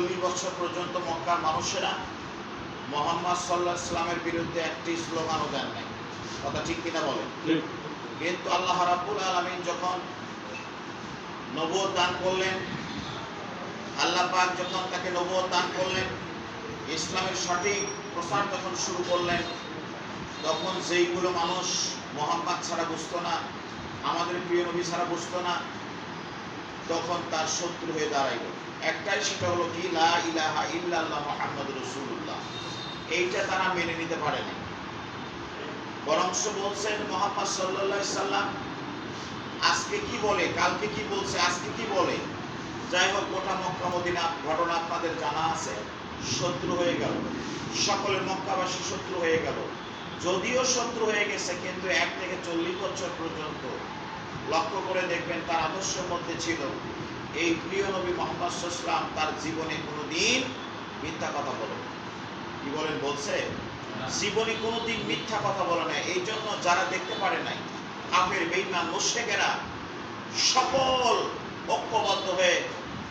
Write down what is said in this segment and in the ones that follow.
চল্লিশ বছর পর্যন্ত মক্কার মানুষেরা মোহাম্মদ সাল্লাহ ইসলামের বিরুদ্ধে একটি স্লোগানও দেন নাই। কথা ঠিক কিনা বলেন? কিন্তু আল্লাহ রাব্বুল আলামিন যখন নবুয়ত দান করলেন আল্লাহ পাক যখন তাকে নবুয়ত দান করলেন ইসলামের সঠিক প্রচার যখন শুরু করলেন তখন যেইগুলো মানুষ মোহাম্মদ ছাড়া বুঝতো না আমাদের প্রিয় নবী ছাড়া বুঝতো না তখন তার শত্রু হয়ে দাঁড়াইল। একটাই সেটা হলো কি? লা ইলাহা ইল্লাল্লাহ মুহাম্মদ রাসূলুল্লাহ। এইটা তারা মেনে নিতে পারেনি। বরংস বলছেন মোহাম্মদ সাল্লাল্লাহু সাল্লাম, আজকে কি বলে? কালকে কি বলছে? আজকে কি বলে? যাই হোক, গোটা মক্কা মদিনা ঘটনা আপনাদের জানা আছে। শত্রু হয়ে গেল। সকলের মক্কাবাসী শত্রু হয়ে গেল। যদিও শত্রু হয়ে গেছে, কিন্তু এক থেকে চল্লিশ বছর পর্যন্ত লক্ষ্য করে দেখবেন তার আদর্শের মধ্যে ছিল এই প্রিয় নবী মোহাম্মদ সাল্লাম তার জীবনে কোনোদিন মিথ্যা কথা বলে কি বলেন বলছে? জীবনে কোনোদিন মিথ্যা কথা বলে না এই জন্য যারা দেখতে পারে নাই কাফের বেইমান মুশরিকেরা সকল ঐক্যবদ্ধ হয়ে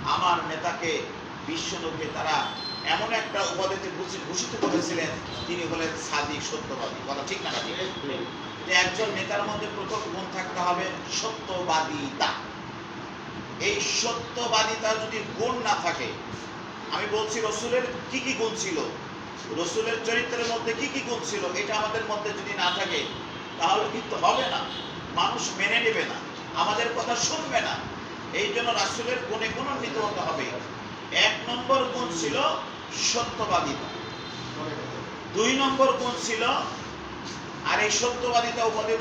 আমার নেতাকে বিশ্বনবী তারা এমন একটা উপাধিতে ঘোষিত করেছিলেন তিনি হলেন সাদিক সত্যবাদী। কথা ঠিক না ঠিক? যে একজন নেতার মধ্যে প্রথম গুণ থাকতে হবে সত্যবাদিতা। এই সত্যবাদিতা যদি গুণ না থাকে, আমি বলছি রসুলের কি কি গুণ ছিল? রসুলের চরিত্রের মধ্যে কি কি গুণ ছিল? এটা আমাদের মধ্যে যদি না থাকে, তাহলে কিন্তু হবে না। মানুষ মেনে নেবে না, আমাদের কথা শুনবে না। এই জন্য রাসুলের গুণে গুণান্বিত হতে হবে। এক নম্বর গুণ ছিল সত্যবাদিতা। দুই নম্বর গুণ ছিল আর এই সত্যবাদিতা উপাধি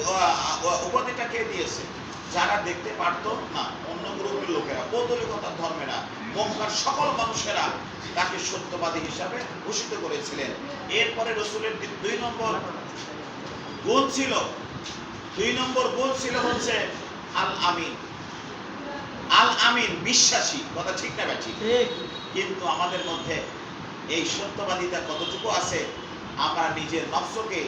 উপাধিটা কে দিয়েছে? যারা দেখতে পারতো না অন্য গ্রুপের লোকেরা পৌতলিকতার ধর্মেরা মক্কার সকল মানুষেরা তাকে সত্যবাদী হিসাবে ঘোষিত করেছিলেন। এরপরে রসুলের দুই নম্বর গুণ ছিল দুই নম্বর গুণ ছিল হচ্ছে আল আমিন আল আমিন বিশ্বাসী কথা ঠিক না ব্যাঠি কিন্তু আমাদের মধ্যে এই সত্যবাদিতা কতটুকু আছে আমরা নিজের নফসকে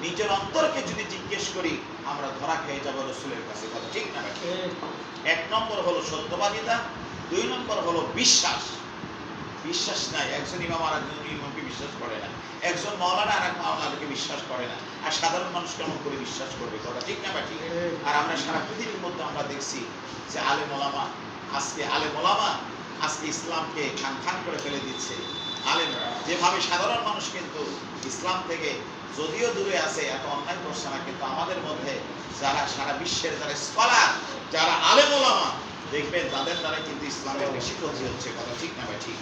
নিজের অন্তরকে যদি জিজ্ঞেস করি আমরা ধরা খেয়ে যাব রসুলের কাছে। কথা ঠিক না এক নম্বর হলো সত্যবাদিতা দুই নম্বর হলো বিশ্বাস। বিশ্বাস নাই। একজন ইমাম আর একজন ইমামকে বিশ্বাস করে না। একজন মৌলানা আর এক মাওলানাকে বিশ্বাস করে না। আর সাধারণ মানুষ কেমন করে বিশ্বাস করবে? কথা ঠিক না বা ঠিক। আর আমরা সারা পৃথিবীর মধ্যে আমরা দেখছি যে আলে মোলামা আজকে আলে মোলামা আজকে ইসলামকে খান খান করে ফেলে দিচ্ছে। আলেম। যেভাবে সাধারণ মানুষ কিন্তু ইসলাম থেকে যদিও দূরে আছে, এত অন্যায় করছে না, কিন্তু আমাদের মধ্যে যারা সারা বিশ্বের যারা স্কলার, যারা আলেম ওলামা, দেখবেন তাদের দ্বারা কিন্তু ইসলামের বেশি ক্ষতি হচ্ছে, কথা ঠিক না ভাই? ঠিক।